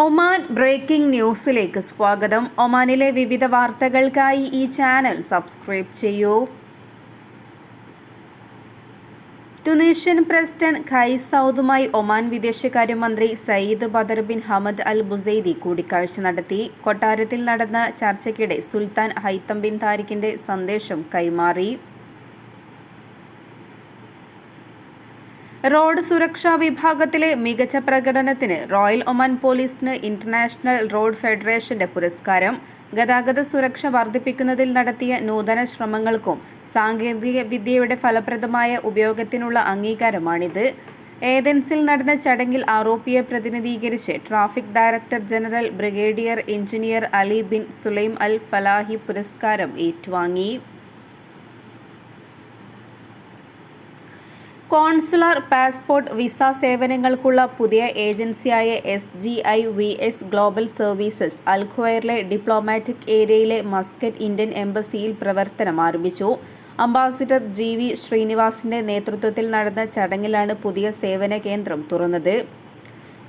Oman breaking ന്യൂസിലേക്ക് സ്വാഗതം. ഒമാനിലെ വിവിധ വാർത്തകൾക്കായി ഈ ചാനൽ സബ്സ്ക്രൈബ് ചെയ്യൂ. തുനീഷ്യൻ പ്രസിഡന്റ് ഖൈസ് സൗദുമായി ഒമാൻ വിദേശകാര്യമന്ത്രി Sayyid Badr bin Hamad Al Busaidi കൂടിക്കാഴ്ച നടത്തി. കൊട്ടാരത്തിൽ നടന്ന ചർച്ചയ്ക്കിടെ സുൽത്താൻ ഹൈത്തം ബിൻ താരിഖിന്റെ സന്ദേശം കൈമാറി. റോഡ് സുരക്ഷാ വിഭാഗത്തിലെ മികച്ച പ്രകടനത്തിന് റോയൽ ഒമാൻ പോലീസിന് ഇന്റർനാഷണൽ റോഡ് ഫെഡറേഷന്റെ പുരസ്കാരം. ഗതാഗത സുരക്ഷ വർദ്ധിപ്പിക്കുന്നതിൽ നടത്തിയ നൂതന ശ്രമങ്ങൾക്കും സാങ്കേതിക വിദ്യയുടെ ഫലപ്രദമായ ഉപയോഗത്തിനുള്ള അംഗീകാരമാണിത്. ഏതൻസിൽ നടന്ന ചടങ്ങിൽ ആറോപ്പിയെ പ്രതിനിധീകരിച്ച് traffic director general brigadier engineer Ali bin Sulaim Al Falahi പുരസ്കാരം ഏറ്റുവാങ്ങി. കോൺസുലർ പാസ്പോർട്ട് വിസ സേവനങ്ങൾക്കുള്ള പുതിയ ഏജൻസിയായ S G I V S global services അൽഖ്വയറിലെ diplomatic ഏരിയയിലെ മസ്കറ്റ് ഇന്ത്യൻ എംബസിയിൽ പ്രവർത്തനം ആരംഭിച്ചു. അംബാസിഡർ ജി വി ശ്രീനിവാസിന്റെ നേതൃത്വത്തിൽ നടന്ന ചടങ്ങിലാണ് പുതിയ സേവന കേന്ദ്രം തുറന്നത്.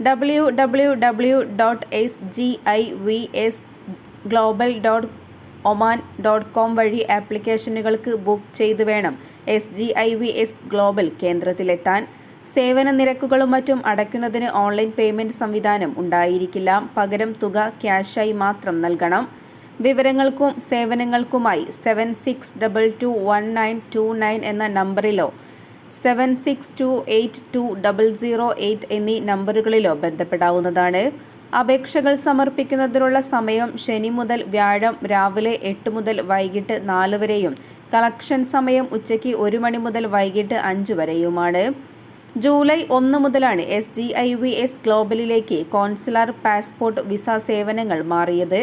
W W W dot S G I V S global dot Oman dot com വഴി ആപ്ലിക്കേഷനുകൾക്ക് ബുക്ക് ചെയ്തു വേണം. S G I V S global കേന്ദ്രത്തിലെത്താൻ സേവന നിരക്കുകളും മറ്റും അടയ്ക്കുന്നതിന് ഓൺലൈൻ പേയ്മെന്റ് സംവിധാനം ഉണ്ടായിരിക്കില്ല. പകരം തുക ക്യാഷായി മാത്രം നൽകണം. വിവരങ്ങൾക്കും സേവനങ്ങൾക്കുമായി seven six double two one nine two nine എന്ന നമ്പറിലോ seven six two eight two double zero eight എന്നീ നമ്പറുകളിലോ ബന്ധപ്പെടാവുന്നതാണ്. അപേക്ഷകൾ സമർപ്പിക്കുന്നതിനുള്ള സമയം ശനി മുതൽ വ്യാഴം രാവിലെ എട്ട് മുതൽ വൈകിട്ട് നാല് വരെയും കളക്ഷൻ സമയം ഉച്ചയ്ക്ക് ഒരു മണി മുതൽ വൈകിട്ട് അഞ്ച് വരെയുമാണ്. ജൂലൈ ഒന്ന് മുതലാണ് S G I V S ഗ്ലോബലിലേക്ക് consular passport visa സേവനങ്ങൾ മാറിയത്.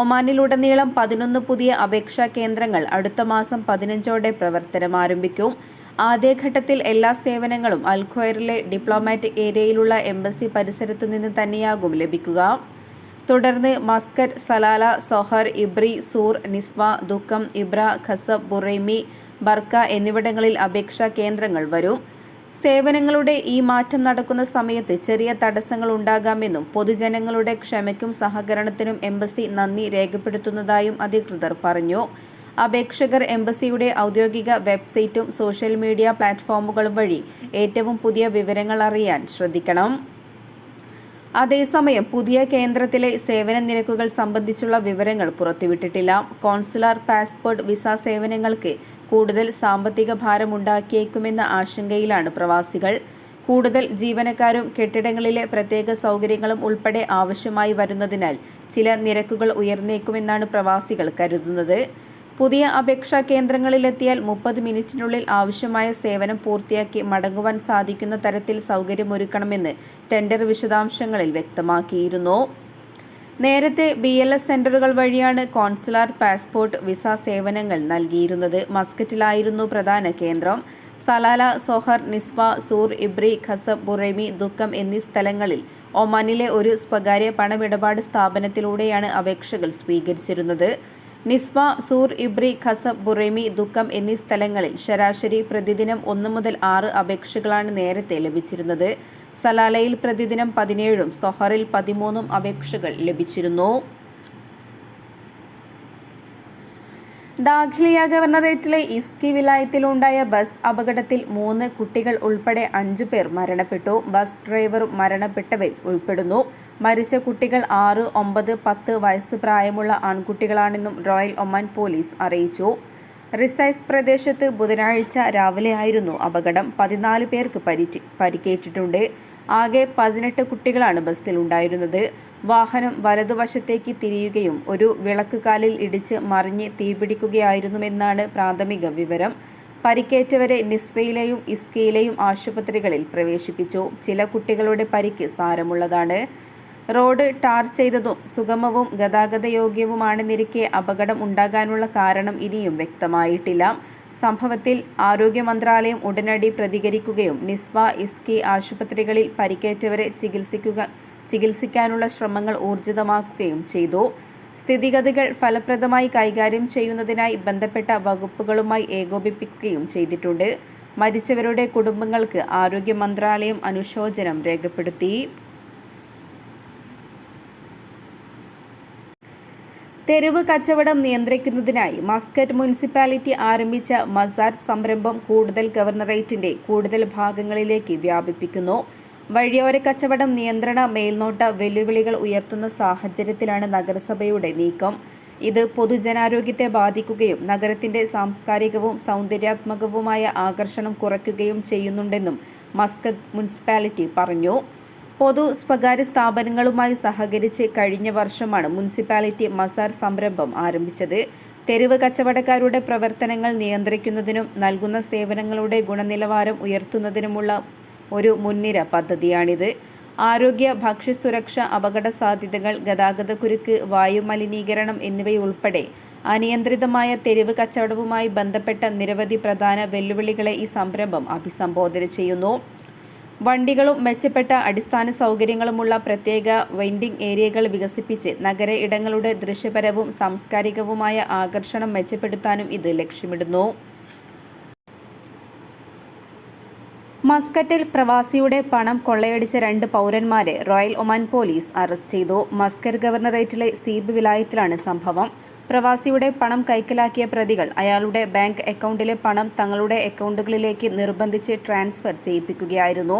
ഒമാനിലുടനീളം പതിനൊന്ന് പുതിയ അപേക്ഷാ കേന്ദ്രങ്ങൾ അടുത്ത മാസം പതിനഞ്ചോടെ പ്രവർത്തനം ആരംഭിക്കും. ആദ്യഘട്ടത്തിൽ എല്ലാ സേവനങ്ങളും അൽഖ്വയറിലെ ഡിപ്ലോമാറ്റിക് ഏരിയയിലുള്ള എംബസി പരിസരത്തു നിന്ന് തന്നെയാകും ലഭിക്കുക. തുടർന്ന് Muscat Salalah Sohar Ibri Sur Nizwa Duqm Ibra Khasab Buraimi Barka എന്നിവിടങ്ങളിൽ അപേക്ഷാ കേന്ദ്രങ്ങൾ വരും. സേവനങ്ങളുടെ ഈ മാറ്റം നടക്കുന്ന സമയത്ത് ചെറിയ തടസ്സങ്ങൾ ഉണ്ടാകാമെന്നും പൊതുജനങ്ങളുടെ ക്ഷമയ്ക്കും സഹകരണത്തിനും എംബസി നന്ദി രേഖപ്പെടുത്തുന്നതായും അധികൃതർ പറഞ്ഞു. അപേക്ഷകർ എംബസിയുടെ ഔദ്യോഗിക വെബ്സൈറ്റും സോഷ്യൽ മീഡിയ പ്ലാറ്റ്ഫോമുകളും വഴി ഏറ്റവും പുതിയ വിവരങ്ങൾ അറിയാൻ ശ്രദ്ധിക്കണം. അതേസമയം പുതിയ കേന്ദ്രത്തിലെ സേവന നിരക്കുകൾ സംബന്ധിച്ചുള്ള വിവരങ്ങൾ പുറത്തുവിട്ടിട്ടില്ല. കോൺസുലാർ പാസ്പോർട്ട് വിസ സേവനങ്ങൾക്ക് കൂടുതൽ സാമ്പത്തിക ഭാരമുണ്ടാക്കിയേക്കുമെന്ന ആശങ്കയിലാണ് പ്രവാസികൾ. കൂടുതൽ ജീവനക്കാരും കെട്ടിടങ്ങളിലെ പ്രത്യേക സൗകര്യങ്ങളും ഉൾപ്പെടെ ആവശ്യമായി വരുന്നതിനാൽ ചില നിരക്കുകൾ ഉയർന്നേക്കുമെന്നാണ് പ്രവാസികൾ കരുതുന്നത്. പുതിയ അപേക്ഷാ കേന്ദ്രങ്ങളിലെത്തിയാൽ മുപ്പത് മിനിറ്റിനുള്ളിൽ ആവശ്യമായ സേവനം പൂർത്തിയാക്കി മടങ്ങുവാൻ സാധിക്കുന്ന തരത്തിൽ സൗകര്യമൊരുക്കണമെന്ന് ടെൻഡർ വിശദാംശങ്ങളിൽ വ്യക്തമാക്കിയിരുന്നു. നേരത്തെ ബി എൽ എസ് സെന്ററുകൾ വഴിയാണ് കോൺസുലാർ പാസ്പോർട്ട് വിസ സേവനങ്ങൾ നൽകിയിരുന്നത്. മസ്കറ്റിലായിരുന്നു പ്രധാന കേന്ദ്രം. Salalah Sohar Nizwa Sur Ibri Khasab Buraimi Duqm എന്നീ സ്ഥലങ്ങളിൽ ഒമാനിലെ ഒരു സ്വകാര്യ പണമിടപാട് സ്ഥാപനത്തിലൂടെയാണ് അപേക്ഷകൾ സ്വീകരിച്ചിരുന്നത്. Nizwa Sur Ibri Khasab Buraimi Duqm എന്നീ സ്ഥലങ്ങളിൽ ശരാശരി പ്രതിദിനം ഒന്ന് മുതൽ ആറ് അപേക്ഷകളാണ് നേരത്തെ ലഭിച്ചിരുന്നത്. സലാലയിൽ പ്രതിദിനം പതിനേഴും സൊഹറിൽ പതിമൂന്നും അപേക്ഷകൾ ലഭിച്ചിരുന്നു. ദാഖിലിയ ഗവർണറേറ്റിലെ ഇസ്കി വിലായത്തിലുണ്ടായ ബസ് അപകടത്തിൽ മൂന്ന് കുട്ടികൾ ഉൾപ്പെടെ അഞ്ചു പേർ മരണപ്പെട്ടു. ബസ് ഡ്രൈവറും മരണപ്പെട്ടവരിൽ ഉൾപ്പെടുന്നു. മരിച്ച കുട്ടികൾ ആറ് ഒമ്പത് പത്ത് വയസ്സ് പ്രായമുള്ള ആൺകുട്ടികളാണെന്നും റോയൽ ഒമാൻ പോലീസ് അറിയിച്ചു. റിസൈസ് പ്രദേശത്ത് ബുധനാഴ്ച രാവിലെയായിരുന്നു അപകടം. പതിനാല് പേർക്ക് പരിറ്റി പരിക്കേറ്റിട്ടുണ്ട്. ആകെ പതിനെട്ട് കുട്ടികളാണ് ബസ്സിൽ ഉണ്ടായിരുന്നത്. വാഹനം വലതുവശത്തേക്ക് തിരിയുകയും ഒരു വിളക്ക് കാലിൽ ഇടിച്ച് മറിഞ്ഞ് തീപിടിക്കുകയായിരുന്നുവെന്നാണ് പ്രാഥമിക വിവരം. പരിക്കേറ്റവരെ നിസ്ബയിലെയും ഇസ്കയിലെയും ആശുപത്രികളിൽ പ്രവേശിപ്പിച്ചു. ചില കുട്ടികളുടെ പരിക്ക് സാരമുള്ളതാണ്. റോഡ് ടാർ ചെയ്തതും സുഗമവും ഗതാഗതയോഗ്യവുമാണെന്നിരിക്കെ അപകടം ഉണ്ടാകാനുള്ള കാരണം ഇനിയും വ്യക്തമായിട്ടില്ല. സംഭവത്തിൽ ആരോഗ്യ മന്ത്രാലയം ഉടനടി പ്രതികരിക്കുകയും നിസ്വ ഇസ്കി ആശുപത്രികളിൽ പരിക്കേറ്റവരെ ചികിത്സിക്കുക ചികിത്സിക്കാനുള്ള ശ്രമങ്ങൾ ഊർജിതമാക്കുകയും ചെയ്തു. സ്ഥിതിഗതികൾ ഫലപ്രദമായി കൈകാര്യം ചെയ്യുന്നതിനായി ബന്ധപ്പെട്ട വകുപ്പുകളുമായി ഏകോപിപ്പിക്കുകയും ചെയ്തിട്ടുണ്ട്. മരിച്ചവരുടെ കുടുംബങ്ങൾക്ക് ആരോഗ്യ മന്ത്രാലയം അനുശോചനം രേഖപ്പെടുത്തി. തെരുവ് കച്ചവടം നിയന്ത്രിക്കുന്നതിനായി മസ്കറ്റ് മുനിസിപ്പാലിറ്റി ആരംഭിച്ച മസാറ്റ് സംരംഭം കൂടുതൽ ഗവർണറേറ്റിന്റെ കൂടുതൽ ഭാഗങ്ങളിലേക്ക് വ്യാപിപ്പിക്കുന്നു. വഴിയോര കച്ചവടം നിയന്ത്രണ മേൽനോട്ട വെല്ലുവിളികൾ ഉയർത്തുന്ന സാഹചര്യത്തിലാണ് നഗരസഭയുടെ നീക്കം. ഇത് പൊതുജനാരോഗ്യത്തെ ബാധിക്കുകയും നഗരത്തിന്റെ സാംസ്കാരികവും സൗന്ദര്യാത്മകവുമായ ആകർഷണം കുറയ്ക്കുകയും ചെയ്യുന്നുണ്ടെന്നും മസ്കത്ത് മുനിസിപ്പാലിറ്റി പറഞ്ഞു. പൊതു സ്വകാര്യ സ്ഥാപനങ്ങളുമായി സഹകരിച്ച് കഴിഞ്ഞ വർഷമാണ് മുനിസിപ്പാലിറ്റി മസാർ സംരംഭം ആരംഭിച്ചത്. തെരുവ് കച്ചവടക്കാരുടെ പ്രവർത്തനങ്ങൾ നിയന്ത്രിക്കുന്നതിനും നൽകുന്ന സേവനങ്ങളുടെ ഗുണനിലവാരം ഉയർത്തുന്നതിനുമുള്ള ഒരു മുൻനിര പദ്ധതിയാണിത്. ആരോഗ്യ ഭക്ഷ്യസുരക്ഷ അപകട സാധ്യതകൾ ഗതാഗതക്കുരുക്ക് വായുമലിനീകരണം എന്നിവയുൾപ്പെടെ അനിയന്ത്രിതമായ തെരുവ് കച്ചവടവുമായി ബന്ധപ്പെട്ട നിരവധി പ്രധാന വെല്ലുവിളികളെ ഈ സംരംഭം അഭിസംബോധന ചെയ്യുന്നു. വണ്ടികളും മെച്ചപ്പെട്ട അടിസ്ഥാന സൗകര്യങ്ങളുമുള്ള പ്രത്യേക വെൻഡിംഗ് ഏരിയകൾ വികസിപ്പിച്ച് നഗര ഇടങ്ങളുടെ ദൃശ്യപരവും സാംസ്കാരികവുമായ ആകർഷണം മെച്ചപ്പെടുത്താനും ഇത് ലക്ഷ്യമിടുന്നു. മസ്കറ്റിൽ പ്രവാസിയുടെ പണം കൊള്ളയടിച്ച രണ്ട് പൗരന്മാരെ റോയൽ ഒമാൻ പോലീസ് അറസ്റ്റ് ചെയ്തു. മസ്കർ ഗവർണറേറ്റിലെ സീബ് വിലായത്തിലാണ് സംഭവം. പ്രവാസിയുടെ പണം കൈക്കലാക്കിയ പ്രതികൾ അയാളുടെ ബാങ്ക് അക്കൗണ്ടിലെ പണം തങ്ങളുടെ അക്കൗണ്ടുകളിലേക്ക് നിർബന്ധിച്ച് ട്രാൻസ്ഫർ ചെയ്യിപ്പിക്കുകയായിരുന്നു.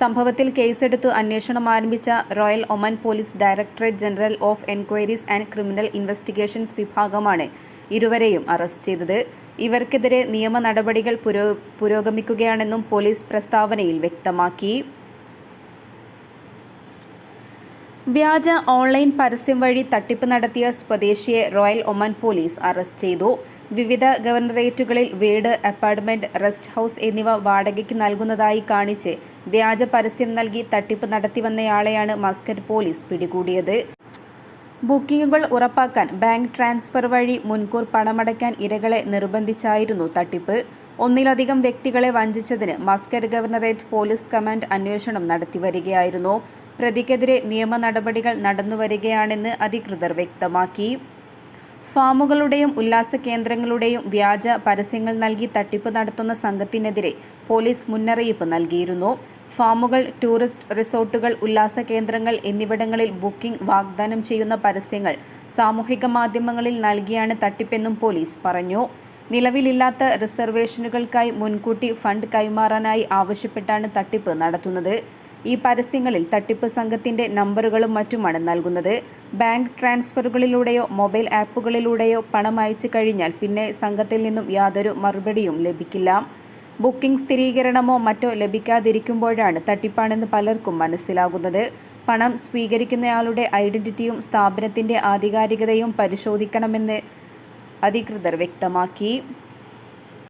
സംഭവത്തിൽ കേസെടുത്ത് അന്വേഷണം ആരംഭിച്ച Royal Oman police directorate general of enquiries and criminal investigations വിഭാഗമാണ് ഇരുവരെയും അറസ്റ്റ് ചെയ്തത്. ഇവർക്കെതിരെ നിയമ നടപടികൾ പുരോ പുരോഗമിക്കുകയാണെന്നും പോലീസ് പ്രസ്താവനയിൽ വ്യക്തമാക്കി. വ്യാജ ഓൺലൈൻ പരസ്യം വഴി തട്ടിപ്പ് നടത്തിയ സ്വദേശിയെ റോയൽ ഒമാൻ പോലീസ് അറസ്റ്റ് ചെയ്തു. വിവിധ ഗവർണറേറ്റുകളിൽ വീട് അപ്പാർട്ട്മെന്റ് റെസ്റ്റ് ഹൗസ് എന്നിവ വാടകയ്ക്ക് നൽകുന്നതായി കാണിച്ച് വ്യാജ പരസ്യം നൽകി തട്ടിപ്പ് നടത്തിവന്നയാളെയാണ് മസ്കറ്റ് പോലീസ് പിടികൂടിയത്. ബുക്കിംഗുകൾ ഉറപ്പാക്കാൻ ബാങ്ക് ട്രാൻസ്ഫർ വഴി മുൻകൂർ പണമടയ്ക്കാൻ ഇരകളെ നിർബന്ധിച്ചായിരുന്നു തട്ടിപ്പ്. ഒന്നിലധികം വ്യക്തികളെ വഞ്ചിച്ചതിന് മസ്കറ്റ് ഗവർണറേറ്റ് പോലീസ് കമാൻഡ് അന്വേഷണം നടത്തിവരികയായിരുന്നു പ്രതിക്കെതിരെ നിയമ നടപടികൾ നടന്നുവരികയാണെന്ന് അധികൃതർ വ്യക്തമാക്കി. ഫാമുകളുടെയും ഉല്ലാസ കേന്ദ്രങ്ങളുടെയും വ്യാജ പരസ്യങ്ങൾ നൽകി തട്ടിപ്പ് നടത്തുന്ന സംഘത്തിനെതിരെ പോലീസ് മുന്നറിയിപ്പ് നൽകിയിരുന്നു. ഫാമുകൾ ടൂറിസ്റ്റ് റിസോർട്ടുകൾ ഉല്ലാസ കേന്ദ്രങ്ങൾ എന്നിവിടങ്ങളിൽ ബുക്കിംഗ് വാഗ്ദാനം ചെയ്യുന്ന പരസ്യങ്ങൾ സാമൂഹിക മാധ്യമങ്ങളിൽ നൽകിയാണ് തട്ടിപ്പെന്നും പോലീസ് പറഞ്ഞു. നിലവിലില്ലാത്ത റിസർവേഷനുകൾക്കായി മുൻകൂട്ടി ഫണ്ട് കൈമാറാനായി ആവശ്യപ്പെട്ടാണ് തട്ടിപ്പ് നടത്തുന്നത്. ഈ പരസ്യങ്ങളിൽ തട്ടിപ്പ് സംഘത്തിന്റെ നമ്പറുകളും മറ്റുമാണ് നൽകുന്നത്. ബാങ്ക് ട്രാൻസ്ഫറുകളിലൂടെയോ മൊബൈൽ ആപ്പുകളിലൂടെയോ പണം അയച്ചു കഴിഞ്ഞാൽ പിന്നെ സംഘത്തിൽ നിന്നും യാതൊരു മറുപടിയും ലഭിക്കില്ല. ബുക്കിംഗ് സ്ഥിരീകരണമോ മറ്റോ ലഭിക്കാതിരിക്കുമ്പോഴാണ് തട്ടിപ്പാണെന്ന് പലർക്കും മനസ്സിലാകുന്നത്. പണം സ്വീകരിക്കുന്നയാളുടെ ഐഡന്റിറ്റിയും സ്ഥാപനത്തിന്റെ ആധികാരികതയും പരിശോധിക്കണമെന്ന് അധികൃതർ വ്യക്തമാക്കി.